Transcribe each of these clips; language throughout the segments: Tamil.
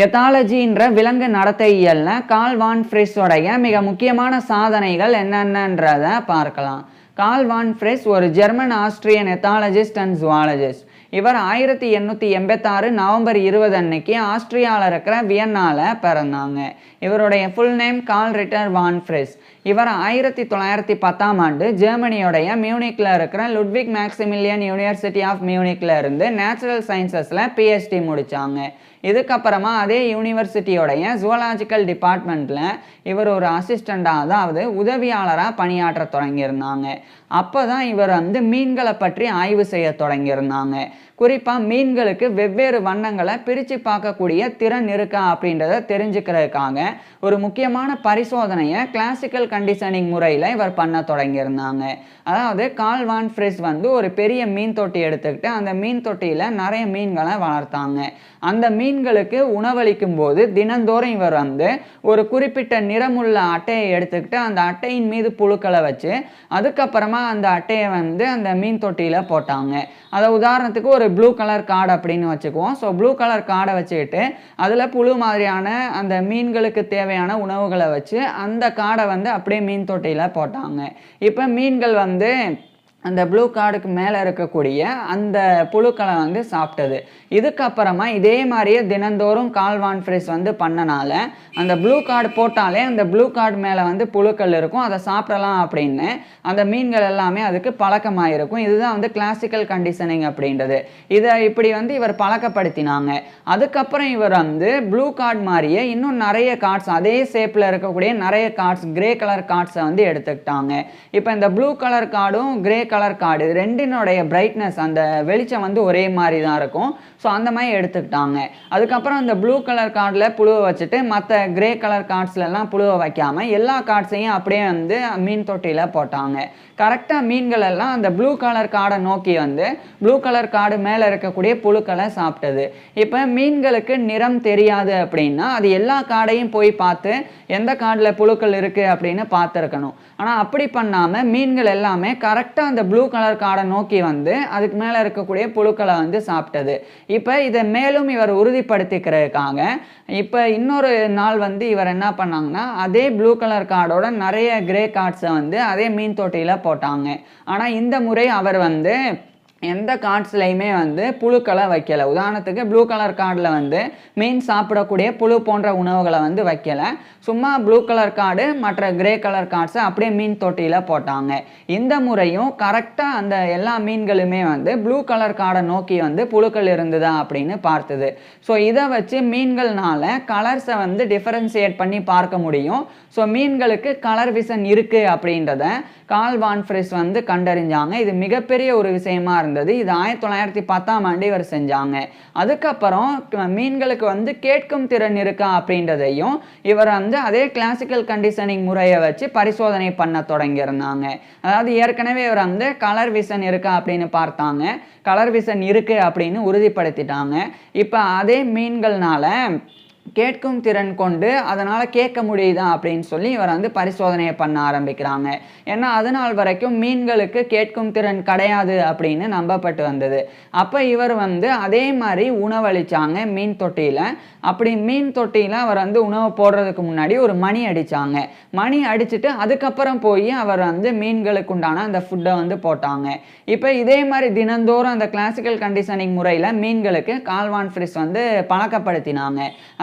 எத்தாலஜின்ற விலங்கு நடத்தையியல்ல கால் வான் ஃப்ரிஸோடைய மிக முக்கியமான சாதனைகள் என்னென்னன்றத பார்க்கலாம். கால் வான் ஃப்ரிஸ் ஒரு German Austrian ethologist and zoologist இவர் ஆயிரத்தி எண்ணூற்றி எண்பத்தாறு நவம்பர் இருபது அன்னைக்கு ஆஸ்திரியாவில் இருக்கிற வியன்னால பிறந்தாங்க. இவருடைய full name Karl Ritter von Frisch இவர் ஆயிரத்தி தொள்ளாயிரத்தி பத்தாம் ஆண்டு ஜெர்மனியோடைய மியூனிக்ல இருக்கிற லுட்விக் மேக்சிமிலியன் யூனிவர்சிட்டி ஆஃப் மியூனிக்ல இருந்து நேச்சுரல் சயின்சஸில் பிஹெச்டி முடிச்சாங்க. இதுக்கப்புறமா அதே யூனிவர்சிட்டியோடைய ஜுவலாஜிக்கல் டிபார்ட்மெண்ட்டில் இவர் ஒரு அசிஸ்டண்டாக அதாவது உதவியாளராக பணியாற்ற தொடங்கியிருந்தாங்க. அப்போ தான் இவர் வந்து மீன்களை பற்றி ஆய்வு செய்ய தொடங்கியிருந்தாங்க. குறிப்பாக மீன்களுக்கு வெவ்வேறு வண்ணங்களை பிரித்து பார்க்கக்கூடிய திறன் இருக்கா அப்படின்றத தெரிஞ்சுக்கிறதுக்காக ஒரு முக்கியமான பரிசோதனையை கிளாசிக்கல் கண்டிஷனிங் முறையில் இவர் பண்ண தொடங்கியிருந்தாங்க. அதாவது கால் வான் ஃப்ரிஸ் வந்து ஒரு பெரிய மீன் தொட்டி எடுத்துக்கிட்டு அந்த மீன் தொட்டியில் நிறைய மீன்களை வளர்த்தாங்க. அந்த மீன்களுக்கு உணவளிக்கும் போது தினந்தோறும் இவர் வந்து ஒரு குறிப்பிட்ட நிறமுள்ள அட்டையை எடுத்துக்கிட்டு அந்த அட்டையின் மீது புழுக்களை வச்சு அதுக்கப்புறமா அந்த அட்டையை வந்து அந்த மீன் தொட்டியில் போட்டாங்க. அதை உதாரணத்துக்கு ஒரு ப்ளூ கலர் கார்டு அப்படின்னு வச்சுக்குவோம். ஸோ ப்ளூ கலர் கார்டை வச்சுக்கிட்டு அதில் புழு மாதிரியான அந்த மீன்களுக்கு தேவையான உணவுகளை வச்சு அந்த காடை வந்து அப்படியே மீன் தொட்டியில் போட்டாங்க. இப்போ மீன்கள் வந்து அந்த ப்ளூ கார்டுக்கு மேலே இருக்கக்கூடிய அந்த புழுக்களை வந்து சாப்பிட்டது. இதுக்கப்புறமா இதே மாதிரியே தினந்தோறும் கால்வான் ஃப்ரெஷ் வந்து பண்ணனால அந்த ப்ளூ கார்டு போட்டாலே அந்த ப்ளூ கார்டு மேலே வந்து புழுக்கள் இருக்கும் அதை சாப்பிடலாம் அப்படின்னு. அந்த மீன்கள் எல்லாமே அதுக்கு பழக்கமாயிருக்கும். இதுதான் வந்து கிளாசிக்கல் கண்டிஷனிங் அப்படின்றது. இதை இப்படி வந்து இவர் பழக்கப்படுத்தினாங்க. அதுக்கப்புறம் இவர் வந்து ப்ளூ கார்டு மாதிரியே இன்னும் நிறைய கார்ட்ஸ் அதே ஷேப்பில் இருக்கக்கூடிய நிறைய கார்ட்ஸ் கிரே கலர் கார்ட்ஸை வந்து எடுத்துக்கிட்டாங்க. இப்போ இந்த ப்ளூ கலர் கார்டும் கிரே கலர் கார்டு ரெண்டினுடைய பிரைட்னஸ் அந்த வெளிச்சம் வந்து ஒரே மாதிரி தான் இருக்கும். ஸோ அந்த மாதிரி எடுத்துக்கிட்டாங்க. அதுக்கப்புறம் அந்த ப்ளூ கலர் கார்டில் புழுவை வச்சுட்டு மற்ற கிரே கலர் கார்ட்ஸ்லலாம் புழுவை வைக்காமல் எல்லா கார்ட்ஸையும் அப்படியே வந்து மீன் தொட்டியில் போட்டாங்க. கரெக்டாக மீன்கள் எல்லாம் அந்த ப்ளூ கலர் கார்டை நோக்கி வந்து ப்ளூ கலர் கார்டு மேலே இருக்கக்கூடிய புழுக்களை சாப்பிட்டது. இப்போ மீன்களுக்கு நிறம் தெரியாது அப்படின்னா அது எல்லா கார்டையும் போய் பார்த்து எந்த கார்டில் புழுக்கள் இருக்குது அப்படின்னு பார்த்துருக்கணும். ஆனால் அப்படி பண்ணாமல் மீன்கள் எல்லாமே கரெக்டாக அந்த ப்ளூ கலர் கார்டை நோக்கி வந்து அதுக்கு மேலே இருக்கக்கூடிய புழுக்களை வந்து சாப்பிட்டது. இப்போ இதை மேலும் இவர் உறுதிப்படுத்திக்கிறதுக்காக இப்போ இன்னொரு நாள் வந்து இவர் என்ன பண்ணாங்கன்னா அதே ப்ளூ கலர் கார்டோட நிறைய கிரே கார்ட்ஸை வந்து அதே மீன் தொட்டியில் போட்டாங்க. ஆனால் இந்த முறை அவர் வந்து எந்த கார்ட்ஸ்லையுமே வந்து புழுக்களை வைக்கலை. உதாரணத்துக்கு ப்ளூ கலர் கார்டில் வந்து மீன் சாப்பிடக்கூடிய புழு போன்ற உணவுகளை வந்து வைக்கலை. சும்மா ப்ளூ கலர் கார்டு மற்ற கிரே கலர் கார்ட்ஸை அப்படியே மீன் தொட்டியில் போட்டாங்க. இந்த முறையும் கரெக்டாக அந்த எல்லா மீன்களுமே வந்து ப்ளூ கலர் கார்டை நோக்கி வந்து புழுக்கள் இருந்ததா அப்படின்னு பார்த்தது. ஸோ இதை வச்சு மீன்கள்னால கலர்ஸை வந்து டிஃபரன்சியேட் பண்ணி பார்க்க முடியும். ஸோ மீன்களுக்கு கலர் விசன் இருக்குது அப்படின்றத கால் வான்ஃப்ரிஸ் வந்து கண்டறிஞ்சாங்க. இது மிகப்பெரிய ஒரு விஷயமா இருந்தது. இது ஆயிரத்தி தொள்ளாயிரத்தி பத்தாம் ஆண்டு இவர் செஞ்சாங்க. அதுக்கப்புறம் மீன்களுக்கு வந்து கேட்கும் திறன் இருக்கா அப்படின்றதையும் இவர் வந்து அதே கிளாசிக்கல் கண்டிஷனிங் முறையை வச்சு பரிசோதனை பண்ண தொடங்கியிருந்தாங்க. அதாவது ஏற்கனவே இவர் வந்து கலர் விஷன் இருக்கா அப்படின்னு பார்த்தாங்க. கலர் விஷன் இருக்கு அப்படின்னு உறுதிப்படுத்திட்டாங்க. இப்போ அதே மீன்கள்னால கேட்கும் திறன் கொண்டு அதனால் கேட்க முடியுதா அப்படின்னு சொல்லி இவர் வந்து பரிசோதனையை பண்ண ஆரம்பிக்கிறாங்க. ஏன்னா அதனால் வரைக்கும் மீன்களுக்கு கேட்கும் திறன் கிடையாது அப்படின்னு நம்பப்பட்டு வந்தது. அப்போ இவர் வந்து அதே மாதிரி உணவளித்தாங்க மீன் தொட்டியில். அப்படி மீன் தொட்டியில் அவர் வந்து உணவு போடுறதுக்கு முன்னாடி ஒரு மணி அடித்தாங்க மணி அடிச்சுட்டு அதுக்கப்புறம் போய் அவர் வந்து மீன்களுக்கு உண்டான அந்த ஃபுட்டை வந்து போட்டாங்க. இப்போ இதே மாதிரி தினந்தோறும் அந்த கிளாசிக்கல் கண்டிஷனிங் முறையில் மீன்களுக்கு கால்வான் ஃப்ரிஸ் வந்து பழக்கப்படுத்தினாங்க.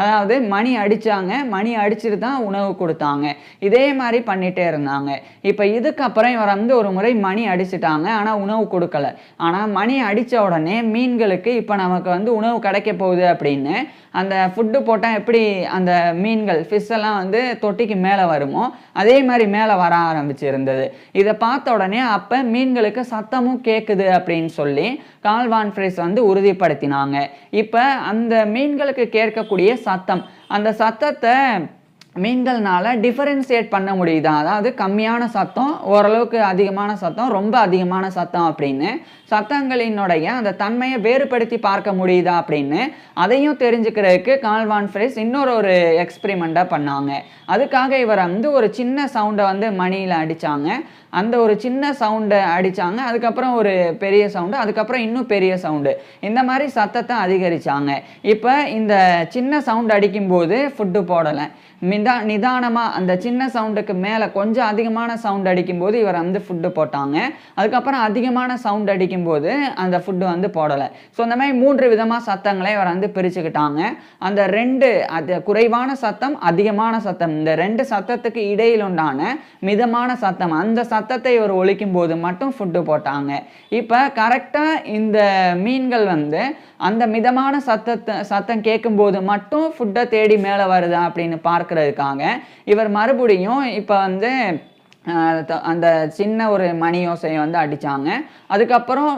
அதாவது மணி அடித்தாங்க மணி அடிச்சுட்டு தான் உணவு கொடுத்தாங்க. இதே மாதிரி பண்ணிகிட்டே இருந்தாங்க. இப்போ இதுக்கப்புறம் இவர் வந்து ஒரு முறை மணி அடிச்சிட்டாங்க ஆனால் உணவு கொடுக்கல. ஆனால் மணி அடித்த உடனே மீன்களுக்கு இப்போ நமக்கு வந்து உணவு கிடைக்க போகுது அப்படின்னு அந்த ஃபுட்டு போட்டால் எப்படி அந்த மீன்கள் ஃபிஷ் எல்லாம் வந்து தொட்டிக்கு மேலே வருமோ அதே மாதிரி மேலே வர ஆரம்பிச்சிருந்தது. இதை பார்த்த உடனே அப்போ மீன்களுக்கு சத்தமும் கேட்குது அப்படின்னு சொல்லி கால்வான் ஃப்ரிஸ் வந்து உறுதிப்படுத்தினாங்க. இப்போ அந்த மீன்களுக்கு கேட்கக்கூடிய சத்தம் அந்த சத்தத்தை மீன்கள்னால டிஃபரன்சியேட் பண்ண முடியுதா? அதாவது கம்மியான சத்தம் ஓரளவுக்கு அதிகமான சத்தம் ரொம்ப அதிகமான சத்தம் அப்படின்னு சத்தங்களினுடைய அந்த தன்மையை வேறுபடுத்தி பார்க்க முடியுதா அப்படின்னு அதையும் தெரிஞ்சுக்கிறதுக்கு கால்வான் ஃப்ரெஸ் இன்னொரு ஒரு எக்ஸ்பிரிமெண்ட்டாக பண்ணாங்க. அதுக்காக இவர் வந்து ஒரு சின்ன சவுண்டை வந்து மணியில் அடித்தாங்க அந்த ஒரு சின்ன சவுண்டை அடித்தாங்க அதுக்கப்புறம் ஒரு பெரிய சவுண்டு அதுக்கப்புறம் இன்னும் பெரிய சவுண்டு இந்த மாதிரி சத்தத்தை அதிகரித்தாங்க இப்போ இந்த சின்ன சவுண்ட் அடிக்கும்போது ஃபுட்டு போடலை. மிதா நிதானமாக அந்த சின்ன சவுண்டுக்கு மேலே கொஞ்சம் அதிகமான சவுண்ட் அடிக்கும்போது இவர் வந்து ஃபுட்டு போட்டாங்க. அதுக்கப்புறம் அதிகமான சவுண்ட் அடிக்கும்போது அந்த ஃபுட்டு வந்து போடலை. ஸோ அந்த மாதிரி மூன்று விதமாக சத்தங்களை இவர் வந்து பிரிச்சுக்கிட்டாங்க. அந்த ரெண்டு அது குறைவான சத்தம் அதிகமான சத்தம். இந்த ரெண்டு சத்தத்துக்கு இடையில் உண்டான மிதமான சத்தம். அந்த சத்தத்தை இவர் ஒழிக்கும் போது மட்டும் ஃபுட்டு போட்டாங்க. இப்போ கரெக்டாக இந்த மீன்கள் வந்து அந்த மிதமான சத்தத்தை சத்தம் கேட்கும்போது மட்டும் ஃபுட்டை தேடி மேலே வருதா அப்படின்னு பார்க்குறதுக்காக இவர் மறுபடியும் இப்போ வந்து அந்த சின்ன ஒரு மணி வந்து அடித்தாங்க அதுக்கப்புறம்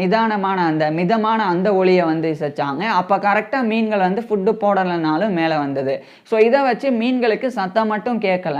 நிதானமான அந்த மிதமான அந்த ஒளியை வந்து இசைச்சாங்க. அப்போ கரெக்டாக மீன்கள் வந்து ஃபுட்டு போடலைனாலும் மேலே வந்தது. ஸோ இதை வச்சு மீன்களுக்கு சத்தம் மட்டும் கேட்கல.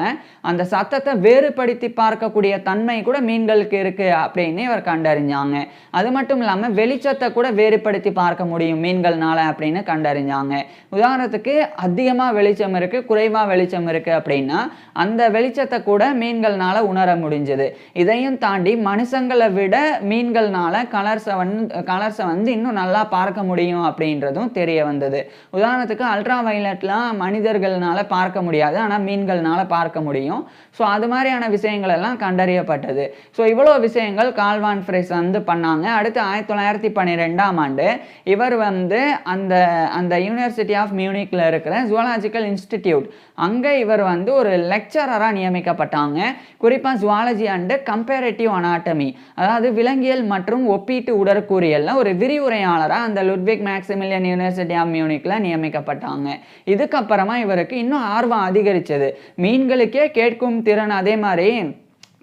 அந்த சத்தத்தை வேறுபடுத்தி பார்க்கக்கூடிய தன்மை கூட மீன்களுக்கு இருக்குது அப்படின்னு இவர் கண்டறிஞ்சாங்க. அது மட்டும் இல்லாமல் வெளிச்சத்தை கூட வேறுபடுத்தி பார்க்க முடியும் மீன்கள்னால அப்படின்னு கண்டறிஞ்சாங்க. உதாரணத்துக்கு அதிகமாக வெளிச்சம் இருக்குது குறைவாக வெளிச்சம் இருக்குது அப்படின்னா அந்த வெளிச்சத்தை கூட மீன்கள் மீன்கள்னால உணர முடிஞ்சது. இதையும் தாண்டி மனுஷங்களை விட மீன்கள்னால கலர்ஸை வந்து கலர்ஸை வந்து இன்னும் நல்லா பார்க்க முடியும் அப்படின்றதும் தெரிய வந்தது. உதாரணத்துக்கு அல்ட்ரா வயலட்லாம் மனிதர்கள்னால பார்க்க முடியாது. ஆனால் மீன்கள்னால பார்க்க முடியும். ஸோ அது மாதிரியான விஷயங்கள் எல்லாம் கண்டறியப்பட்டது. ஸோ இவ்வளோ விஷயங்கள் கால்வான் ஃப்ரெஸ் வந்து பண்ணாங்க. அடுத்து ஆயிரத்தி தொள்ளாயிரத்தி பன்னிரெண்டாம் ஆண்டு இவர் வந்து அந்த அந்த யூனிவர்சிட்டி ஆஃப் மியூனிக்ல இருக்கிற ஜுவலாஜிக்கல் இன்ஸ்டிடியூட் அங்கே இவர் வந்து ஒரு லெக்சரராக நியமிக்கப்பட்டாங்க. குறிப்பாக ஜுவாலஜி அண்டு கம்பேரேட்டிவ் அனாட்டமி அதாவது விலங்கியல் மற்றும் ஒப்பீட்டு உடற்கூறியல்ல ஒரு விரிவுரையாளராக அந்த லுட்விக் மேக்சிமிலியன் யூனிவர்சிட்டி ஆஃப் மியூனிக்கில் நியமிக்கப்பட்டாங்க. இதுக்கப்புறமா இவருக்கு இன்னும் ஆர்வம் அதிகரித்தது மீன்களுக்கே கேட்கும் திறன் அதே மாதிரி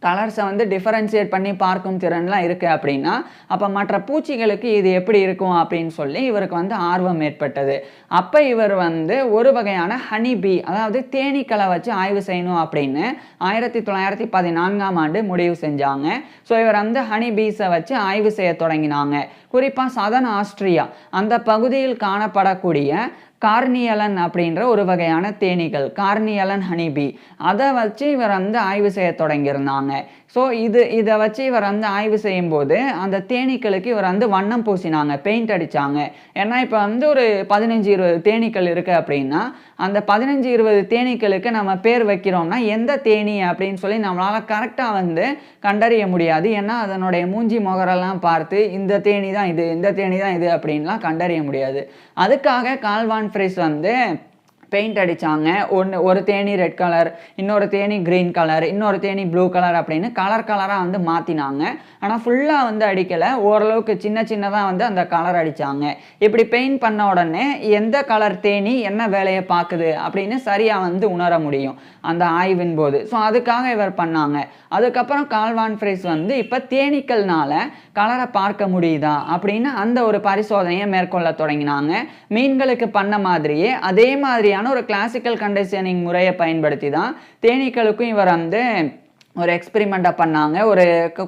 கலர்ஸை வந்து டிஃபரன்ஷியேட் பண்ணி பார்க்கும் திறன்லாம் இருக்குது அப்படின்னா அப்போ மற்ற பூச்சிகளுக்கு இது எப்படி இருக்கும் அப்படின்னு சொல்லி இவருக்கு வந்து ஆர்வம் ஏற்பட்டது. அப்போ இவர் வந்து ஒரு வகையான ஹனி பீ அதாவது தேனீக்களை வச்சு ஆய்வு செய்யணும் அப்படின்னு ஆயிரத்தி தொள்ளாயிரத்தி பதினான்காம் ஆண்டு முடிவு செஞ்சாங்க. ஸோ இவர் வந்து ஹனி பீஸை வச்சு ஆய்வு செய்ய தொடங்கினாங்க. குறிப்பாக சதன் ஆஸ்திரியா அந்த பகுதியில் காணப்படக்கூடிய கார்னியலன் அப்படின்ற ஒரு வகையான தேனீகள் கார்னியலன் ஹனிபி. அதை வச்சு இவர் வந்து ஆய்வு செய்ய தொடங்கியிருந்தாங்க. ஸோ இது இதை வச்சு இவர் வந்து ஆய்வு செய்யும்போது அந்த தேனீக்களுக்கு இவர் வந்து வண்ணம் பூசினாங்க பெயிண்ட் அடித்தாங்க ஏன்னா இப்போ வந்து ஒரு பதினஞ்சு இருபது தேனீக்கள் இருக்குது அப்படின்னா அந்த பதினஞ்சு இருபது தேனீக்களுக்கு நம்ம பேர் வைக்கிறோம்னா எந்த தேனீ அப்படின்னு சொல்லி நம்மளால் கரெக்டாக வந்து கண்டறிய முடியாது. ஏன்னா அதனுடைய மூஞ்சி முகரெல்லாம் பார்த்து இந்த தேனி தான் இது இந்த தேனி தான் இது அப்படின்லாம் கண்டறிய முடியாது. அதுக்காக கால்வான் ஃப்ரிஸ் வந்து பெயிண்ட் அடித்தாங்க ஒன்று ஒரு தேனி ரெட் கலர் இன்னொரு தேனி க்ரீன் கலர் இன்னொரு தேனி ப்ளூ கலர் அப்படின்னு கலர் கலராக வந்து மாற்றினாங்க ஆனால் ஃபுல்லாக வந்து அடிக்கலை. ஓரளவுக்கு சின்ன சின்னதாக வந்து அந்த கலர் அடித்தாங்க இப்படி பெயிண்ட் பண்ண உடனே எந்த கலர் தேனி என்ன வேலையை பார்க்குது அப்படின்னு சரியாக வந்து உணர முடியும் அந்த ஆய்வின் போது. ஸோ அதுக்காக இவர் பண்ணாங்க. அதுக்கப்புறம் கால்வான் ஃப்ரைஸ் வந்து இப்போ தேனீக்கள்னால கலரை பார்க்க முடியுதா அப்படின்னு அந்த ஒரு பரிசோதனையை மேற்கொள்ள தொடங்கினாங்க. மீன்களுக்கு பண்ண மாதிரியே அதே மாதிரியான ஒரு கிளாசிக்கல் கண்டிஷனிங் முறையை பயன்படுத்தி தான் தேனீக்களுக்கும் இவர் வந்து ஒரு எக்ஸ்பெரிமெண்ட்டாக பண்ணாங்க. ஒரு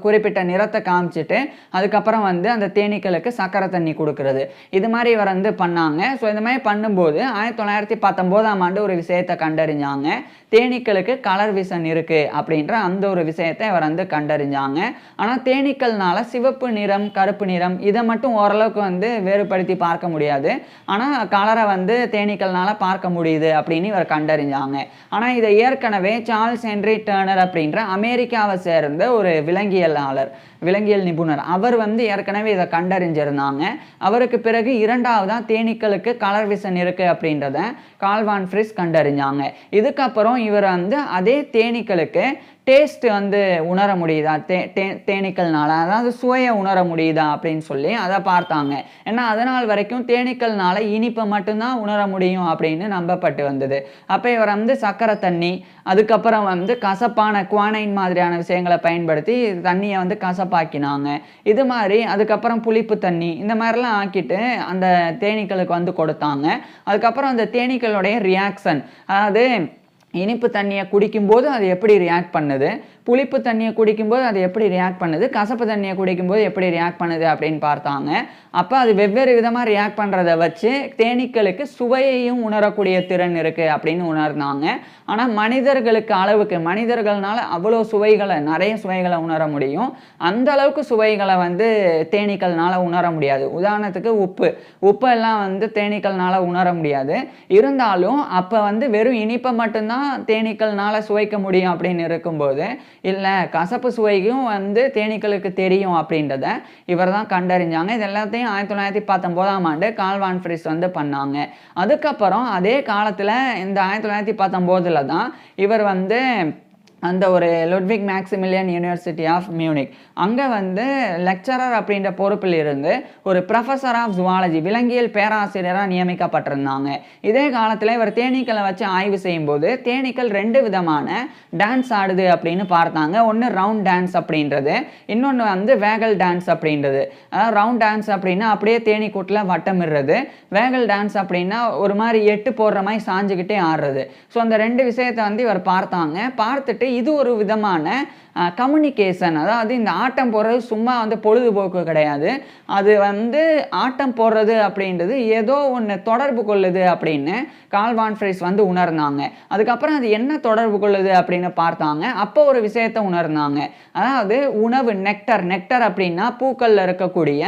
குறிப்பிட்ட நிறத்தை காமிச்சிட்டு அதுக்கப்புறம் வந்து அந்த தேனீக்களுக்கு சக்கரை தண்ணி கொடுக்கறது. இது மாதிரி இவர் வந்து பண்ணாங்க. ஸோ இந்த மாதிரி பண்ணும்போது ஆயிரத்தி தொள்ளாயிரத்தி பத்தொம்போதாம் ஆண்டு ஒரு விஷயத்தை கண்டறிஞ்சாங்க. தேனீக்களுக்கு கலர் விசன் இருக்குது அப்படின்ற அந்த ஒரு விஷயத்தை இவர் வந்து கண்டறிஞ்சாங்க. ஆனால் தேனீக்கள்னால சிவப்பு நிறம் கருப்பு நிறம் இதை மட்டும் ஓரளவுக்கு வந்து வேறுபடுத்தி பார்க்க முடியாது. ஆனால் கலரை வந்து தேனீக்கள்னால பார்க்க முடியுது அப்படின்னு இவர் கண்டறிஞ்சாங்க. ஆனால் இதை ஏற்கனவே சார்ல்ஸ் ஹென்ரி டேர்னர் அப்படின்ற அமெரிக்காவை சேர்ந்த ஒரு விலங்கியலாளர் விலங்கியல் நிபுணர். அவர் வந்து ஏற்கனவே இதை கண்டறிஞ்சிருந்தாங்க. அவருக்கு பிறகு இரண்டாவதாக தேனீக்களுக்கு கலர் விசன் இருக்குது அப்படின்றத கால்வான் ஃப்ரிஸ் கண்டறிஞ்சாங்க. இதுக்கப்புறம் இவர் வந்து அதே தேனீக்களுக்கு டேஸ்ட்டு வந்து உணர முடியுதா? தே தே தேனீக்கள்னால் அதாவது சுவையை உணர முடியுதா அப்படின்னு சொல்லி அதை பார்த்தாங்க. ஏன்னா அதனால் வரைக்கும் தேனீக்கள்னால் இனிப்பை மட்டும்தான் உணர முடியும் அப்படின்னு நம்பப்பட்டு வந்தது. அப்போ இவர் வந்து சக்கரை தண்ணி அதுக்கப்புறம் வந்து கசப்பான குவானைன் மாதிரியான விஷயங்களை பயன்படுத்தி தண்ணியை வந்து கசப்பாக்கினாங்க. இது மாதிரி அதுக்கப்புறம் புளிப்பு தண்ணி இந்த மாதிரிலாம் ஆக்கிட்டு அந்த தேனீக்களுக்கு வந்து கொடுத்தாங்க. அதுக்கப்புறம் அந்த தேனீக்களுடைய ரியாக்ஷன் அதாவது இனிப்பு தண்ணியை குடிக்கும்போது அது எப்படி ரியாக்ட் பண்ணுது? புளிப்பு தண்ணியை குடிக்கும்போது அது எப்படி ரியாக்ட் பண்ணுது? கசப்பு தண்ணியை குடிக்கும்போது எப்படி ரியாக்ட் பண்ணுது அப்படின்னு பார்த்தாங்க. அப்போ அது வெவ்வேறு விதமாக ரியாக்ட் பண்ணுறத வச்சு தேனீக்களுக்கு சுவையையும் உணரக்கூடிய திறன் இருக்குது அப்படின்னு உணர்ந்தாங்க. ஆனால் மனிதர்களுக்கு அளவுக்கு மனிதர்கள்னால அவ்வளோ சுவைகளை நிறைய சுவைகளை உணர முடியும். அந்த அளவுக்கு சுவைகளை வந்து தேனீக்கள்னால உணர முடியாது. உதாரணத்துக்கு உப்பு. உப்பு எல்லாம் வந்து தேனீக்கள்னால உணர முடியாது. இருந்தாலும் அப்போ வந்து வெறும் இனிப்பை மட்டும்தான் தேனீக்கள்னால சுவைக்க முடியும் அப்படின்னு இருக்கும்போது இல்லை கசப்பு சுவையும் வந்து தேனீக்களுக்கு தெரியும் அப்படின்றத இவர் தான் கண்டறிஞ்சாங்க. இது எல்லாத்தையும் ஆயிரத்தி தொள்ளாயிரத்தி பத்தொம்போதாம் ஆண்டு கால்வான் ஃப்ரிஸ் வந்து பண்ணாங்க. அதுக்கப்புறம் அதே காலத்தில் இந்த ஆயிரத்தி தொள்ளாயிரத்தி பத்தொம்போதில் தான் இவர் வந்து அந்த ஒரு Ludwig Maximilian university of Munich அங்கே வந்து லெக்சரர் அப்படின்ற பொறுப்பில் இருந்து ஒரு ப்ரொஃபஸர் ஆஃப் ஜுவாலஜி விலங்கியல் பேராசிரியராக நியமிக்கப்பட்டிருந்தாங்க. இதே காலத்தில் இவர் தேனீக்களை வச்சு ஆய்வு செய்யும்போது தேனீக்கள் ரெண்டு விதமான டான்ஸ் ஆடுது அப்படின்னு பார்த்தாங்க. ஒன்று ரவுண்ட் டான்ஸ் அப்படின்றது இன்னொன்று வந்து வேகல் டான்ஸ் அப்படின்றது. அதாவது ரவுண்ட் டான்ஸ் அப்படின்னா அப்படியே தேனி கூட்டில் வட்டமிடுறது. வேகல் டான்ஸ் அப்படின்னா ஒரு மாதிரி எட்டு போடுற மாதிரி சாஞ்சுக்கிட்டே ஆடுறது. ஸோ அந்த ரெண்டு விஷயத்தை வந்து இவர் பார்த்தாங்க. பார்த்துட்டு இது ஒரு விதமான கம்யூனிகேஷன் அதாவது இந்த ஆட்டம் போடுறது சும்மா வந்து பொழுதுபோக்கு கிடையாது. அது வந்து ஆட்டம் போடுறது அப்படின்றது ஏதோ ஒன்று தொடர்பு கொள்ளுது அப்படின்னு கால்வான் ஃப்ரைஸ் வந்து உணர்ந்தாங்க. அதுக்கப்புறம் அது என்ன தொடர்பு கொள்ளுது அப்படின்னு பார்த்தாங்க. அப்போ ஒரு விஷயத்தை உணர்ந்தாங்க. அதாவது உணவு நெக்டர் நெக்டர் அப்படின்னா பூக்களில் இருக்கக்கூடிய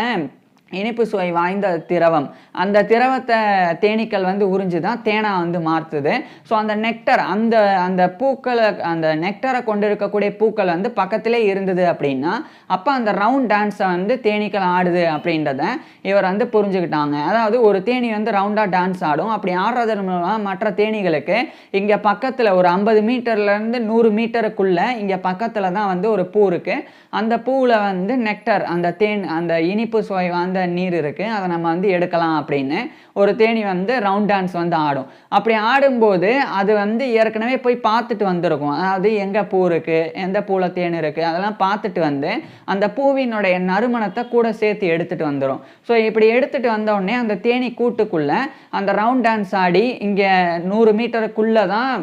இனிப்பு சுவை வாய்ந்த திரவம். அந்த திரவத்தை தேனீக்கள் வந்து உறிஞ்சு தான் தேனா வந்து மாற்றுது ஸோ அந்த நெக்டர் அந்த அந்த பூக்களை அந்த நெக்டரை கொண்டு இருக்கக்கூடிய பூக்கள் வந்து பக்கத்திலே இருந்தது அப்படின்னா அப்போ அந்த ரவுண்ட் டான்ஸை வந்து தேனீக்கள் ஆடுது அப்படின்றத இவர் வந்து புரிஞ்சுக்கிட்டாங்க. அதாவது ஒரு தேனி வந்து ரவுண்டாக டான்ஸ் ஆடும். அப்படி ஆடுறதன் மூலமாக மற்ற தேனீகளுக்கு இங்கே பக்கத்தில் ஒரு ஐம்பது மீட்டர்லேருந்து நூறு மீட்டருக்குள்ளே இங்கே பக்கத்தில் தான் வந்து ஒரு பூ இருக்குது அந்த பூவில் வந்து நெக்டர் அந்த தேன் அந்த இனிப்பு சுவை வாய்ந்த நீர் இருக்குது அதை நம்ம வந்து எடுக்கலாம் அப்படின்னு. ஒரு தேனி வந்து ரவுண்ட் டான்ஸ் வந்து ஆடும். அப்படி ஆடும்போது அது வந்து ஏற்கனவே போய் பார்த்துட்டு வந்திருக்கும். அதாவது எங்கே பூ இருக்குது எந்த பூவில் தேன் இருக்குது அதெல்லாம் பார்த்துட்டு வந்து அந்த பூவினுடைய நறுமணத்தை கூட சேர்த்து எடுத்துகிட்டு வந்துடும் ஸோ இப்படி எடுத்துகிட்டு வந்தோடனே அந்த தேனி கூட்டுக்குள்ளே அந்த ரவுண்ட் டான்ஸ் ஆடி இங்கே நூறு மீட்டருக்குள்ளே தான்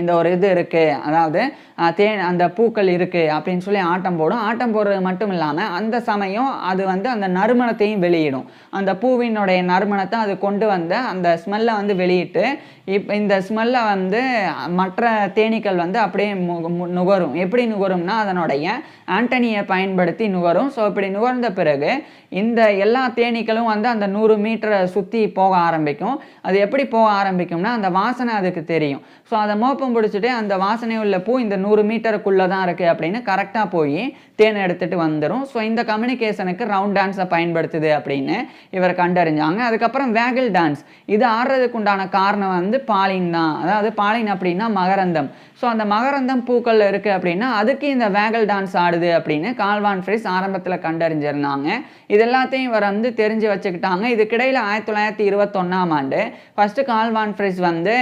இந்த ஒரு இது இருக்குது அதாவது தே அந்த பூக்கள் இருக்குது அப்படின்னு சொல்லி ஆட்டம் போடும். ஆட்டம் போடுறது மட்டும் இல்லாமல் அந்த சமயம் அது வந்து அந்த நறுமணத்தையும் வெளியிடும். அந்த பூவினுடைய நறுமணத்தை அது கொண்டு வந்து அந்த ஸ்மெல்லை வந்து வெளியிட்டு இப் இந்த ஸ்மெல்லை வந்து மற்ற தேனீக்கள் வந்து அப்படியே மு- நுகரும். எப்படி நுகரும்னா அதனுடைய ஆண்டனியை பயன்படுத்தி நுகரும். ஸோ இப்படி நுகர்ந்த பிறகு இந்த எல்லா தேனீக்களும் வந்து அந்த நூறு மீட்டரை சுற்றி போக ஆரம்பிக்கும். அது எப்படி போக ஆரம்பிக்கும்னா அந்த வாசனை அதுக்கு தெரியும். ஸோ அதை மோப்பம் பிடிச்சிட்டு அந்த வாசனை உள்ள பூ இந்த நூறு மீட்டருக்குள்ளே தான் இருக்குது அப்படின்னு கரெக்டாக போய் தேனை எடுத்துகிட்டு வந்துடும் ஸோ இந்த கம்யூனிகேஷனுக்கு ரவுண்ட் டான்ஸை பயன்படுத்துது அப்படின்னு இவர் கண்டறிஞ்சாங்க. அதுக்கப்புறம் வேகல் டான்ஸ் இது ஆடுறதுக்கு உண்டான காரணம் வந்து பாலின் தான். அதாவது பாலின் அப்படின்னா மகரந்தம். ஸோ அந்த மகரந்தம் பூக்கள் இருக்குது அப்படின்னா அதுக்கு இந்த வேகல் டான்ஸ் ஆடுது அப்படின்னு கால்வான் ஃப்ரிஸ் ஆரம்பத்தில் கண்டறிஞ்சிருந்தாங்க. இது எல்லாத்தையும் இவர் வந்து தெரிஞ்சு வச்சுக்கிட்டாங்க. இதுக்கிடையில் ஆயிரத்தி தொள்ளாயிரத்தி இருபத்தொன்னாம் ஆண்டு ஃபஸ்ட்டு கால்வான் ஃப்ரிஸ் வந்து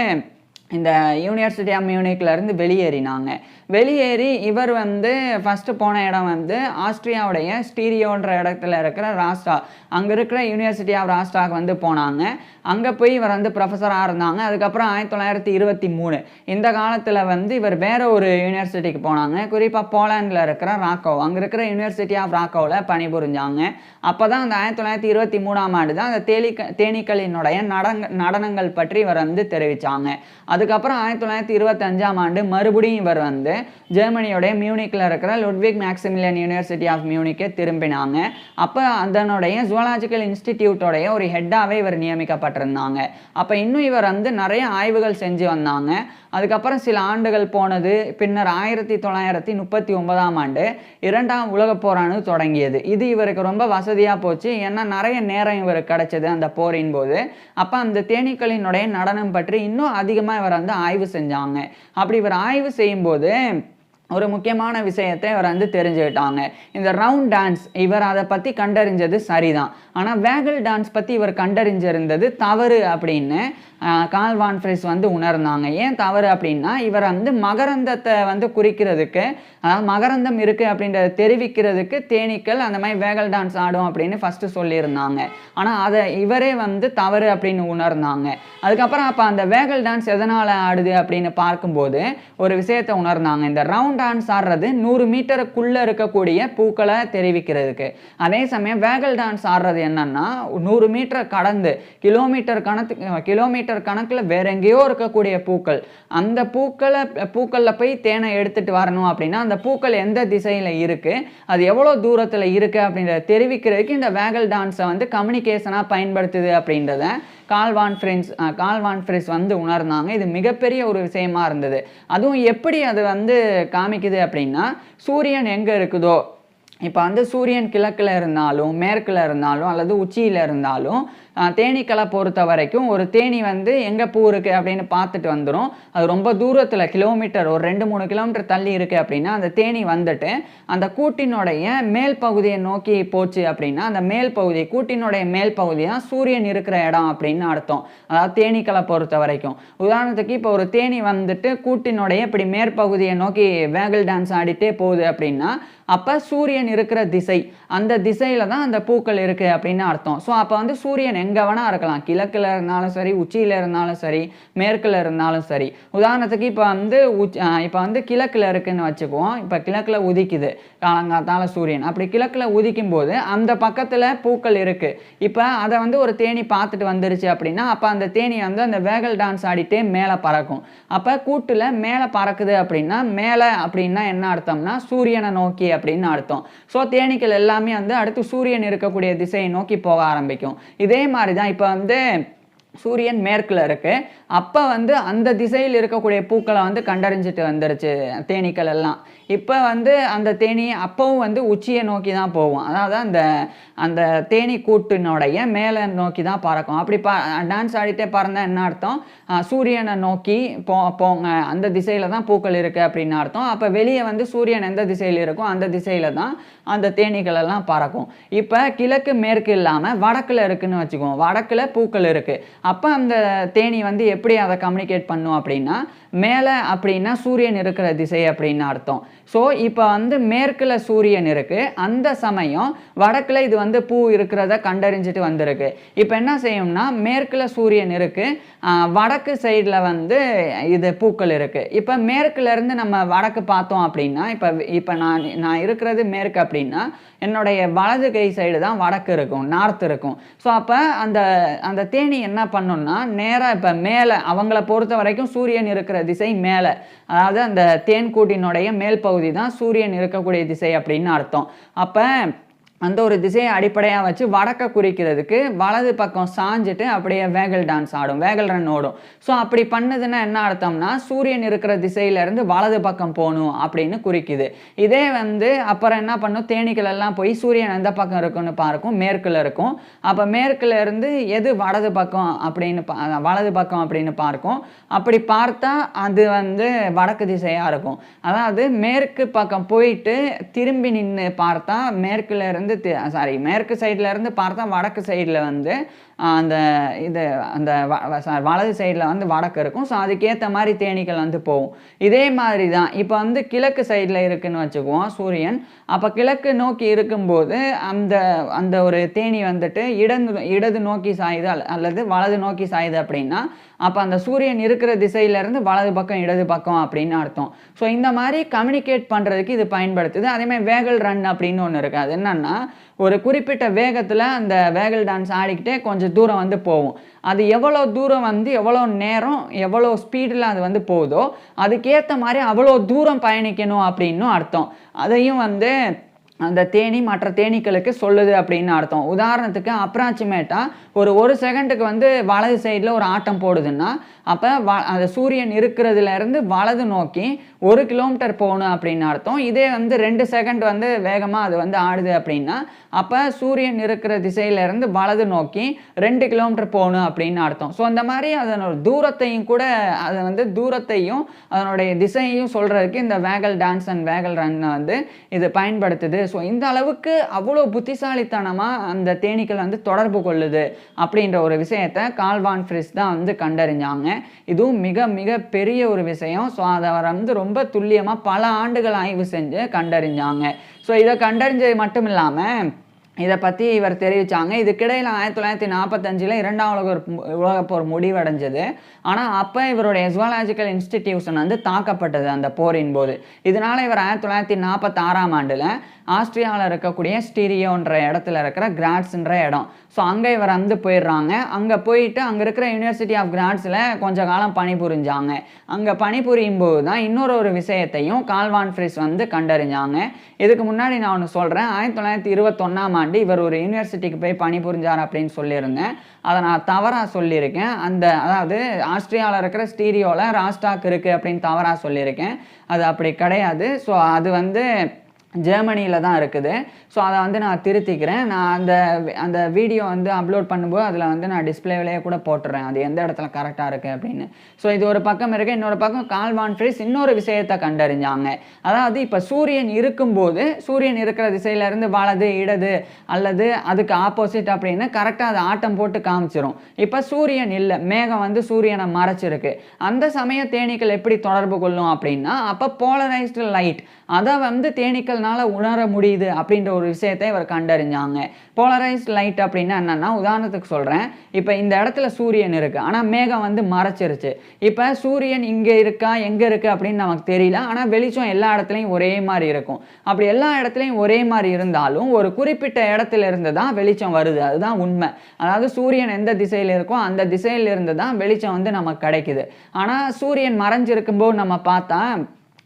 இந்த யூனிவர்சிட்டி ஆஃப் மியூனிக்லேருந்து வெளியேறினாங்க. வெளியேறி இவர் வந்து ஃபஸ்ட்டு போன இடம் வந்து ஆஸ்திரியாவுடைய ஸ்டீரியோன்ற இடத்துல இருக்கிற ராஸ்டா. அங்கே இருக்கிற யூனிவர்சிட்டி ஆஃப் ராஸ்டாக் வந்து போனாங்க. அங்கே போய் இவர் வந்து ப்ரொஃபஸராக இருந்தாங்க. அதுக்கப்புறம் ஆயிரத்தி தொள்ளாயிரத்தி இருபத்தி மூணு. இந்த காலத்தில் வந்து இவர் வேற ஒரு யூனிவர்சிட்டிக்கு போனாங்க. குறிப்பாக போலாண்டில் இருக்கிற ராக்கோ. அங்கே இருக்கிற யூனிவர்சிட்டி ஆஃப் ராக்கோவில் பணிபுரிஞ்சாங்க. அப்போ தான் அந்த ஆயிரத்தி தொள்ளாயிரத்தி இருபத்தி மூணாம் ஆண்டு தான் அந்த தேலிக்க தேனீக்களினுடைய நடங்க நடனங்கள் பற்றி இவர் வந்து தெரிவித்தாங்க அதுக்கப்புறம் ஆயிரத்தி தொள்ளாயிரத்தி இருபத்தஞ்சாம் ஆண்டு மறுபடியும் இவர் வந்து ஜெர்மனியோடைய மியூனிக்கில் இருக்கிற லுட்விக் மேக்சிமிலியன் யூனிவர்சிட்டி ஆஃப் மியூனிக்கே திரும்பினாங்க. அப்போ அதனுடைய ஜுவலாஜிக்கல் இன்ஸ்டிடியூட்டோடைய ஒரு ஹெட்டாகவே இவர் நியமிக்கப்பட்டிருந்தாங்க. அப்போ இன்னும் இவர் வந்து நிறைய ஆய்வுகள் செஞ்சு வந்தாங்க. அதுக்கப்புறம் சில ஆண்டுகள் போனது பின்னர் ஆயிரத்தி தொள்ளாயிரத்தி முப்பத்தி ஒன்பதாம் ஆண்டு இரண்டாம் உலகப் போரானது தொடங்கியது. இது இவருக்கு ரொம்ப வசதியாக போச்சு. ஏன்னா நிறைய நேரம் இவருக்கு கிடைச்சது அந்த போரின் போது. அப்போ அந்த தேனீக்களினுடைய நடனம் பற்றி இன்னும் அதிகமாக இவர் வந்து ஆய்வு செஞ்சாங்க. அப்படி இவர் ஆய்வு செய்யும்போது ஒரு முக்கியமான விஷயத்தை இவர் வந்து தெரிஞ்சுக்கிட்டாங்க. இந்த ரவுண்ட் டான்ஸ் இவர் அதை பற்றி கண்டறிஞ்சது சரிதான். ஆனால் வேகல் டான்ஸ் பற்றி இவர் கண்டறிஞ்சிருந்தது தவறு அப்படின்னு கால் வான் ஃப்ரெஸ் வந்து உணர்ந்தாங்க. ஏன் தவறு அப்படின்னா இவர் வந்து மகரந்தத்தை வந்து குறிக்கிறதுக்கு அதாவது மகரந்தம் இருக்குது அப்படின்றத தெரிவிக்கிறதுக்கு தேனீக்கள் அந்த மாதிரி வேகல் டான்ஸ் ஆடும் அப்படின்னு ஃபஸ்ட்டு சொல்லியிருந்தாங்க. ஆனால் அதை இவரே வந்து தவறு அப்படின்னு உணர்ந்தாங்க. அதுக்கப்புறம் அப்போ அந்த வேகல் டான்ஸ் எதனால் ஆடுது அப்படின்னு பார்க்கும்போது ஒரு விஷயத்தை உணர்ந்தாங்க. இந்த ரவுண்ட் டான்ஸ் ஆடுறது நூறு மீட்டருக்குள்ளே இருக்கக்கூடிய பூக்களை தெரிவிக்கிறதுக்கு. அதே சமயம் வேகல் டான்ஸ் ஆடுறது என்னன்னா நூறு மீட்டர் கடந்து கிலோமீட்டர் கணக்கு கிலோமீட்டர் கணக்கில் வேற எங்கேயோ இருக்கக்கூடிய பூக்கள். அந்த பூக்களை பூக்களில் போய் தேனை எடுத்துட்டு வரணும் அப்படின்னா அந்த பூக்கள் எந்த திசையில் இருக்குது அது எவ்வளோ தூரத்தில் இருக்குது அப்படின்றத தெரிவிக்கிறதுக்கு இந்த வேகல் டான்ஸை வந்து கம்யூனிகேஷனாக பயன்படுத்துது அப்படின்றத கால்வான் ஃப்ரெண்ட்ஸ் கால்வான் ஃப்ரெண்ட்ஸ் வந்து உணர்ந்தாங்க. இது மிகப்பெரிய ஒரு விஷயமா இருந்தது. அதுவும் எப்படி அது வந்து காமிக்குது அப்படின்னா சூரியன் எங்கே இருக்குதோ இப்போ வந்து சூரியன் கிழக்கில் இருந்தாலும் மேற்கில் இருந்தாலும் அல்லது உச்சியில் இருந்தாலும் தேனீக்களை பொறுத்த வரைக்கும் ஒரு தேனி வந்து எங்கே பூ இருக்குது அப்படின்னு பார்த்துட்டு வந்துடும் அது ரொம்ப தூரத்தில் கிலோமீட்டர் ஒரு ரெண்டு மூணு கிலோமீட்டர் தள்ளி இருக்குது அப்படின்னா அந்த தேனி வந்துட்டு அந்த கூட்டினுடைய மேல் பகுதியை நோக்கி போச்சு அப்படின்னா அந்த மேல் பகுதி கூட்டினுடைய மேல் பகுதி தான் சூரியன் இருக்கிற இடம் அப்படின்னு அர்த்தம். அதாவது தேனீக்களை பொறுத்த வரைக்கும் உதாரணத்துக்கு இப்போ ஒரு தேனி வந்துட்டு கூட்டினுடைய இப்படி மேற்பகுதியை நோக்கி வேகல் டான்ஸ் ஆடிட்டே போகுது அப்படின்னா அப்போ சூரியன் இருக்கிற திசை அந்த திசையில தான் அந்த பூக்கள் இருக்குது அப்படின்னு அர்த்தம். ஸோ அப்போ வந்து சூரியன் எங்கே எங்கே வேணா இருக்கலாம். கிழக்கில் இருந்தாலும் சரி உச்சியில் இருந்தாலும் சரி மேற்கில் இருந்தாலும் சரி. உதாரணத்துக்கு இப்போ வந்து உச் இப்போ வந்து கிழக்கில் இருக்குன்னு வச்சுக்குவோம். இப்போ கிழக்கில் உதிக்குது. காலங்காத்தால சூரியன். அப்படி கிழக்கில் உதிக்கும் போது அந்த பக்கத்தில் பூக்கள் இருக்குது இப்போ அதை வந்து ஒரு தேனி பார்த்துட்டு வந்துருச்சு அப்படின்னா அப்போ அந்த தேனி வந்து அந்த வேகல் டான்ஸ் ஆடிட்டே மேலே பறக்கும். அப்போ கூட்டில் மேலே பறக்குது அப்படின்னா மேலே அப்படின்னா என்ன அர்த்தம்னா சூரியனை நோக்கி அப்படின்னு அர்த்தம். ஸோ தேனீக்கள் எல்லாமே வந்து அடுத்து சூரியன் இருக்கக்கூடிய திசையை நோக்கி போக ஆரம்பிக்கும். இதே மாதிரி தான் இப்போ வந்து சூரியன் மேற்கில் இருக்கு. அப்போ வந்து அந்த திசையில் இருக்கக்கூடிய பூக்களை வந்து கண்டறிஞ்சிட்டு வந்துருச்சு தேனீக்கள் எல்லாம். இப்போ வந்து அந்த தேனி அப்பவும் வந்து உச்சியை நோக்கி தான் போகும். அதாவது அந்த அந்த தேனி கூட்டினுடைய மேலே நோக்கி தான் பறக்கும். அப்படி ப டான்ஸ் ஆடிட்டே பறந்தால் என்ன அர்த்தம்? சூரியனை நோக்கி போ போங்க அந்த திசையில் தான் பூக்கள் இருக்குது அப்படின்னு அர்த்தம். அப்போ வெளியே வந்து சூரியன் எந்த திசையில் இருக்கோ அந்த திசையில் தான் அந்த தேனீக்கள் எல்லாம் பறக்கும். இப்போ கிழக்கு மேற்கு இல்லாமல் வடக்கில் இருக்குதுன்னு வச்சுக்குவோம். வடக்கில் பூக்கள் இருக்குது அப்போ அந்த தேனி வந்து எப்படி அதை கம்யூனிகேட் பண்ணும் அப்படின்னா மேலே அப்படின்னா சூரியன் இருக்கிற திசை அப்படின்னு அர்த்தம். ஸோ இப்போ வந்து மேற்கில் சூரியன் இருக்குது அந்த சமயம் வடக்கில் இது வந்து பூ இருக்கிறத கண்டறிஞ்சிட்டு வந்திருக்கு. இப்போ என்ன செய்யும்னா மேற்கில் சூரியன் இருக்குது வடக்கு சைடில் வந்து இது பூக்கள் இருக்குது இப்போ மேற்குலேருந்து நம்ம வடக்கு பார்த்தோம் அப்படின்னா இப்போ இப்போ நான் நான் இருக்கிறது மேற்கு அப்படின்னா என்னுடைய வலது கை சைடு தான் வடக்கு இருக்கும் நார்த் இருக்கும். ஸோ அப்போ அந்த அந்த தேனி என்ன பண்ணும்னா நேராக இப்போ மேலே அவங்கள பொறுத்த வரைக்கும் சூரியன் இருக்கிற திசை மேலே. அதாவது அந்த தேன் கூட்டினுடைய மேல் பகுதி தான் சூரியன் இருக்கக்கூடிய திசை அப்படின்னு அர்த்தம். அப்போ அந்த ஒரு திசையை அடிப்படையாக வச்சு வடக்க குறிக்கிறதுக்கு வலது பக்கம் சாஞ்சிட்டு அப்படியே வேகல் டான்ஸ் ஆடும் வேகல் ரன் ஓடும். ஸோ அப்படி பண்ணுதுன்னா என்ன அர்த்தம்னா சூரியன் இருக்கிற திசையிலேருந்து வலது பக்கம் போகணும் அப்படின்னு குறிக்குது. இதே வந்து அப்புறம் என்ன பண்ணும்? தேனீக்கள் எல்லாம் போய் சூரியன் எந்த பக்கம் இருக்குன்னு பார்க்கும். மேற்கில் இருக்கும். அப்போ மேற்கில் இருந்து எது வலது பக்கம் அப்படின்னு பா வலது பக்கம் அப்படின்னு பார்க்கும். அப்படி பார்த்தா அது வந்து வடக்கு திசையாக இருக்கும். அதாவது மேற்கு பக்கம் போயிட்டு திரும்பி நின்று பார்த்தா மேற்கில் இருந்து சாரி மேற்கு சைடுல இருந்து பார்த்தா வடக்கு சைடில் வந்து அந்த இது அந்த வ- வலது சைடில் வந்து வடக்கு இருக்கும். ஸோ அதுக்கேற்ற மாதிரி தேனீக்கள் வந்து போகும். இதே மாதிரி தான். இப்போ வந்து கிழக்கு சைடில் இருக்குன்னு வச்சுக்குவோம் சூரியன். அப்போ கிழக்கு நோக்கி இருக்கும்போது அந்த அந்த ஒரு தேனி வந்துட்டு இடது இடது நோக்கி சாயுது அல்லது வலது நோக்கி சாயுது அப்படின்னா அப்போ அந்த சூரியன் இருக்கிற திசையிலேருந்து வலது பக்கம் இடது பக்கம் அப்படின்னு அர்த்தம். ஸோ இந்த மாதிரி கம்யூனிகேட் பண்ணுறதுக்கு இது பயன்படுத்துது. அதேமாதிரி வேகல் ரன் அப்படின்னு ஒன்று இருக்குது அது என்னென்னா ஒரு குறிப்பிட்ட வேகத்தில் அந்த வேகல் டான்ஸ் ஆடிக்கிட்டே கொஞ்சம் தூரம் வந்து போகும் அது எவ்வளோ தூரம் வந்து எவ்வளோ நேரம் எவ்வளோ ஸ்பீடில் அது வந்து போகுதோ அதுக்கேற்ற மாதிரி அவ்வளோ தூரம் பயணிக்கணும் அப்படின்னும் அர்த்தம். அதையும் வந்து அந்த தேனி மற்ற தேனீக்களுக்கு சொல்லுது அப்படின்னு அர்த்தம். உதாரணத்துக்கு அப்ராக்சிமேட்டாக ஒரு ஒரு செகண்டுக்கு வந்து வலது சைடில் ஒரு ஆட்டம் போடுதுன்னா அப்போ வ அந்த சூரியன் இருக்கிறதுலேருந்து வலது நோக்கி ஒரு கிலோமீட்டர் போகணும் அப்படின்னு அர்த்தம். இதே வந்து ரெண்டு செகண்ட் வந்து வேகமாக அது வந்து ஆடுது அப்படின்னா அப்போ சூரியன் இருக்கிற திசையிலேருந்து வலது நோக்கி ரெண்டு கிலோமீட்டர் போகணும் அப்படின்னு அர்த்தம். ஸோ அந்த மாதிரி அதனோட தூரத்தையும் கூட அதை வந்து தூரத்தையும் அதனுடைய திசையையும் சொல்கிறதுக்கு இந்த waggle dance and waggle run வந்து இது பயன்படுத்துது. ஸோ இந்த அளவுக்கு அவ்வளோ புத்திசாலித்தனமாக அந்த தேனீக்கள் வந்து தொடர்பு கொள்ளுது அப்படின்ற ஒரு விஷயத்தை கால்வான் ஃப்ரிஸ் தான் வந்து கண்டறிஞ்சாங்க. இதுவும் மிக மிக பெரிய ஒரு விஷயம். ஸோ அதை அவர் வந்து ரொம்ப துல்லியமாக பல ஆண்டுகள் ஆய்வு செஞ்சு கண்டறிஞ்சாங்க. ஸோ இதை கண்டறிஞ்சது மட்டும் இல்லாமல் இதை பற்றி இவர் தெரிவித்தாங்க இதுக்கிடையில் ஆயிரத்தி தொள்ளாயிரத்தி நாற்பத்தஞ்சில் இரண்டாம் உலக உலகப் போர் முடிவடைஞ்சது. ஆனால் அப்போ இவருடைய ஜுவாலஜிக்கல் இன்ஸ்டிடியூஷன் வந்து தாக்கப்பட்டது அந்த போரின் போது. இதனால் இவர் ஆயிரத்தி தொள்ளாயிரத்தி நாற்பத்தாறாம் ஆண்டில் ஆஸ்திரியாவில் இருக்கக்கூடிய ஸ்டீரியோன்ற இடத்துல இருக்கிற கிராட்ஸ்ன்ற இடம். ஸோ அங்கே இவர் வந்து போயிடுறாங்க. அங்கே போயிட்டு அங்கே இருக்கிற யூனிவர்சிட்டி ஆஃப் கிராட்ஸில் கொஞ்ச காலம் பணிபுரிஞ்சாங்க. அங்கே பணிபுரியும் போது தான் இன்னொரு ஒரு விஷயத்தையும் கால்வான் ஃப்ரிஸ் வந்து கண்டறிஞ்சாங்க. இதுக்கு முன்னாடி நான் ஒன்று சொல்கிறேன் ஆயிரத்தி தொள்ளாயிரத்தி இருபத்தொன்னாம் ஆண்டு இவர் ஒரு யூனிவர்சிட்டிக்கு போய் பணிபுரிஞ்சார் அப்படின்னு சொல்லியிருந்தேன். அதை நான் தவறாக சொல்லியிருக்கேன். அந்த அதாவது ஆஸ்திரியாவில் இருக்கிற ஸ்டீரியோவில் ராஸ்டாக் இருக்குது அப்படின்னு தவறாக சொல்லியிருக்கேன். அது அப்படி கிடையாது. ஸோ அது வந்து ஜெர்மனியில் தான் இருக்குது. ஸோ அதை வந்து நான் திருத்திக்கிறேன். நான் அந்த அந்த வீடியோ வந்து அப்லோட் பண்ணும்போது அதில் வந்து நான் டிஸ்பிளேவிலேயே கூட போட்டுறேன். அது எந்த இடத்துல கரெக்டாக இருக்குது அப்படின்னு. ஸோ இது ஒரு பக்கம் இருக்குது இன்னொரு பக்கம் கால்வான் ஃப்ரிஸ் இன்னொரு விஷயத்தை கண்டறிஞ்சாங்க. அதாவது இப்போ சூரியன் இருக்கும்போது சூரியன் இருக்கிற திசையிலேருந்து வலது இடது அல்லது அதுக்கு ஆப்போசிட் அப்படின்னு கரெக்டாக அதை ஆட்டம் போட்டு காமிச்சிரும். இப்போ சூரியன் இல்லை. மேகம் வந்து சூரியனை மறைச்சிருக்கு. அந்த சமய தேனீக்கள் எப்படி தொடர்பு கொள்ளும் அப்படின்னா அப்போ போலரைஸ்டு லைட் அதை வந்து தேனீக்கள்னால உணர முடியுது அப்படின்ற ஒரு விஷயத்தை இவர் கண்டறிஞ்சாங்க. போலரைஸ்ட் லைட் அப்படின்னா என்னன்னா உதாரணத்துக்கு சொல்கிறேன் இப்போ இந்த இடத்துல சூரியன் இருக்குது ஆனால் மேகம் வந்து மறைச்சிருச்சு. இப்போ சூரியன் இங்கே இருக்கா எங்கே இருக்குது அப்படின்னு நமக்கு தெரியல. ஆனால் வெளிச்சம் எல்லா இடத்துலையும் ஒரே மாதிரி இருக்கும். அப்படி எல்லா இடத்துலையும் ஒரே மாதிரி இருந்தாலும் ஒரு குறிப்பிட்ட இடத்துல இருந்து தான் வெளிச்சம் வருது. அதுதான் உண்மை. அதாவது சூரியன் எந்த திசையில் இருக்கோ அந்த திசையில இருந்து தான் வெளிச்சம் வந்து நமக்கு கிடைக்குது. ஆனால் சூரியன் மறைஞ்சிருக்கும்போது நம்ம பார்த்தா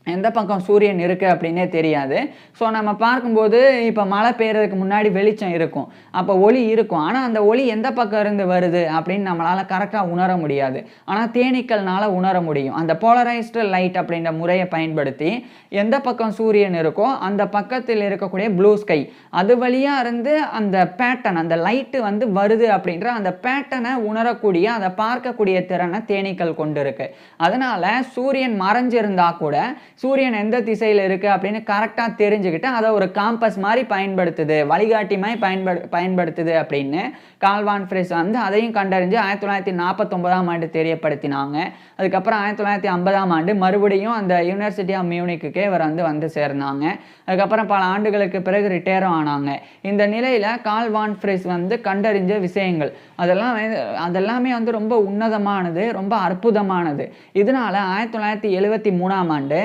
எந்த பக்கம் சூரியன் இருக்குது அப்படின்னே தெரியாது. ஸோ நம்ம பார்க்கும்போது இப்போ மழை பெய்கிறதுக்கு முன்னாடி வெளிச்சம் இருக்கும். அப்போ ஒளி இருக்கும். ஆனால் அந்த ஒளி எந்த பக்கம் இருந்து வருது அப்படின்னு நம்மளால் கரெக்டாக உணர முடியாது. ஆனால் தேனீக்கள்னால் உணர முடியும். அந்த போலரைஸ்டு லைட் அப்படின்ற முறையை பயன்படுத்தி எந்த பக்கம் சூரியன் இருக்கோ அந்த பக்கத்தில் இருக்கக்கூடிய ப்ளூ ஸ்கை அது வழியாக இருந்து அந்த பேட்டர்ன் அந்த லைட்டு வந்து வருது அப்படின்ற அந்த பேட்டனை உணரக்கூடிய அதை பார்க்கக்கூடிய திறனை தேனீக்கள் கொண்டு இருக்கு அதனால் சூரியன் மறைஞ்சிருந்தா கூட சூரியன் எந்த திசையில் இருக்குது அப்படின்னு கரெக்டாக தெரிஞ்சுக்கிட்டு அதை ஒரு காம்பஸ் மாதிரி பயன்படுத்துது வழிகாட்டி மாதிரி பயன்படு பயன்படுத்துது அப்படின்னு கால்வான் ஃப்ரிஸ் வந்து அதையும் கண்டறிஞ்சு ஆயிரத்தி தொள்ளாயிரத்தி நாற்பத்தொம்பதாம் ஆண்டு தெரியப்படுத்தினாங்க. அதுக்கப்புறம் ஆயிரத்தி தொள்ளாயிரத்தி ஐம்பதாம் ஆண்டு மறுபடியும் அந்த யூனிவர்சிட்டி ஆஃப் மியூனிக்குக்கே இவர் வந்து வந்து சேர்ந்தாங்க. அதுக்கப்புறம் பல ஆண்டுகளுக்கு பிறகு ரிட்டையரும் ஆனாங்க. இந்த நிலையில் கால்வான் ஃப்ரிஸ் வந்து கண்டறிஞ்ச விஷயங்கள் அதெல்லாம் அதெல்லாமே வந்து ரொம்ப உன்னதமானது ரொம்ப அற்புதமானது. இதனால ஆயிரத்தி தொள்ளாயிரத்தி எழுபத்தி மூணாம் ஆண்டு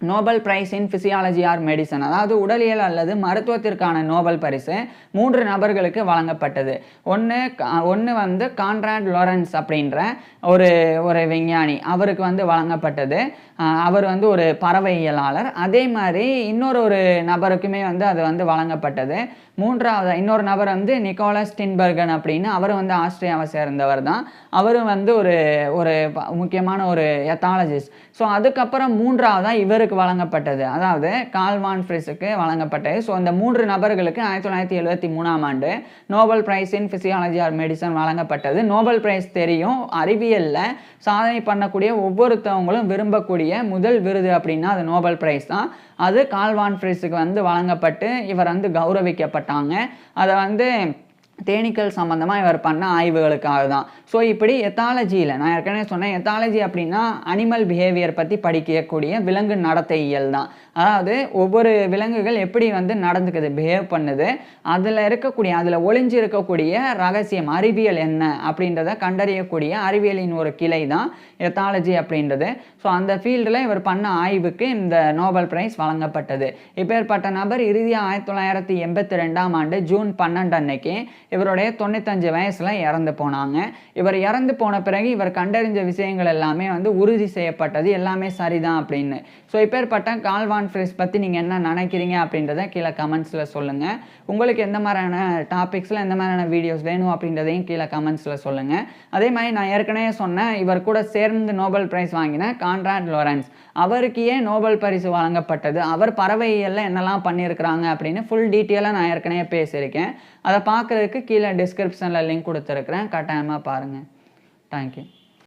Nobel prize in physiology or medicine அதாவது உடலியல் அல்லது மருத்துவத்திற்கான நோபல் பரிசு மூன்று நபர்களுக்கு வழங்கப்பட்டது. ஒன்று ஒன்று வந்து கான்ராட் லாரன்ஸ் அப்படின்ற ஒரு ஒரு விஞ்ஞானி. அவருக்கு வந்து வழங்கப்பட்டது. அவர் வந்து ஒரு பறவையியலாளர். அதே மாதிரி இன்னொரு ஒரு நபருக்குமே வந்து அது வந்து வழங்கப்பட்டது. மூன்றாவது இன்னொரு நபர் வந்து நிக்கோலஸ் டின்பர்கன் அப்படின்னு அவர் வந்து ஆஸ்திரியாவை சேர்ந்தவர் தான். அவரும் வந்து ஒரு ஒரு ப- முக்கியமான ஒரு எத்தாலஜிஸ்ட் ஸோ அதுக்கப்புறம் மூன்றாவதாக இவருக்கு வழங்கப்பட்டது. அதாவது கால்வான் ஃப்ரிஸுக்கு வழங்கப்பட்டது. ஸோ அந்த மூன்று நபர்களுக்கு ஆயிரத்தி தொள்ளாயிரத்தி எழுபத்தி மூணாம் ஆண்டு Nobel prize in physiology or medicine வழங்கப்பட்டது. நோபல் பிரைஸ் தெரியும் அறிவியலில். சாதனை பண்ணக்கூடிய ஒவ்வொருத்தவங்களும் விரும்பக்கூடிய முதல் விருது அப்படின்னா அது நோபல் பிரைஸ் தான். அது கால்வான் ஃப்ரிஸுக்கு வந்து வழங்கப்பட்டு இவர் வந்து கௌரவிக்கப்பட்டாங்க. அதை வந்து தேனீக்கள் சம்மந்தமாக இவர் பண்ண ஆய்வுகளுக்காக தான். ஸோ இப்படி எத்தாலஜியில் நான் ஏற்கனவே சொன்னேன் எத்தாலஜி அப்படின்னா அனிமல் பிஹேவியர் பற்றி படிக்கக்கூடிய விலங்கு நடத்தையியல் தான். அதாவது ஒவ்வொரு விலங்குகள் எப்படி வந்து நடந்துக்குது பிஹேவ் பண்ணுது அதில் இருக்கக்கூடிய அதில் ஒளிஞ்சு இருக்கக்கூடிய ரகசியம் அறிவியல் என்ன அப்படின்றத கண்டறியக்கூடிய அறிவியலின் ஒரு கிளை தான் எத்தாலஜி அப்படின்றது. ஸோ அந்த ஃபீல்டில் இவர் பண்ண ஆய்வுக்கு இந்த நோபல் பிரைஸ் வழங்கப்பட்டது. இப்பேற்பட்ட நபர் இறுதியாக ஆயிரத்தி தொள்ளாயிரத்தி எண்பத்தி ரெண்டாம் ஆண்டு ஜூன் பன்னெண்டு அன்னைக்கு இவருடைய தொண்ணூத்தஞ்சு வயசில் இறந்து போனாங்க. இவர் இறந்து போன பிறகு இவர் கண்டறிஞ்ச விஷயங்கள் எல்லாமே வந்து உறுதி செய்யப்பட்டது. எல்லாமே சரிதான் அப்படின்னு. ஸோ இப்பேற்பட்ட கால்வான் கான்ஃபரன்ஸ் பற்றி நீங்கள் என்ன நினைக்கிறீங்க அப்படின்றத கீழே கமெண்ட்ஸில் சொல்லுங்கள் உங்களுக்கு எந்த மாதிரியான டாபிக்ஸில் எந்த மாதிரியான வீடியோஸ் வேணும் அப்படின்றதையும் கீழே கமெண்ட்ஸில் சொல்லுங்கள் அதே மாதிரி நான் ஏற்கனவே சொன்னேன் இவர் கூட சேர்ந்து நோபல் பிரைஸ் வாங்கின கான்ராட் லோரன்ஸ் அவருக்கு ஏன் நோபல் பரிசு வழங்கப்பட்டது? அவர் பறவையியல்ல என்னெல்லாம் பண்ணியிருக்கிறாங்க அப்படின்னு ஃபுல் டீட்டெயிலாக நான் ஏற்கனவே பேசியிருக்கேன். அதை பார்க்குறதுக்கு கீழே டிஸ்கிரிப்ஷனில் லிங்க் கொடுத்துருக்குறேன். கட்டாயமாக பாருங்கள் தேங்க்யூ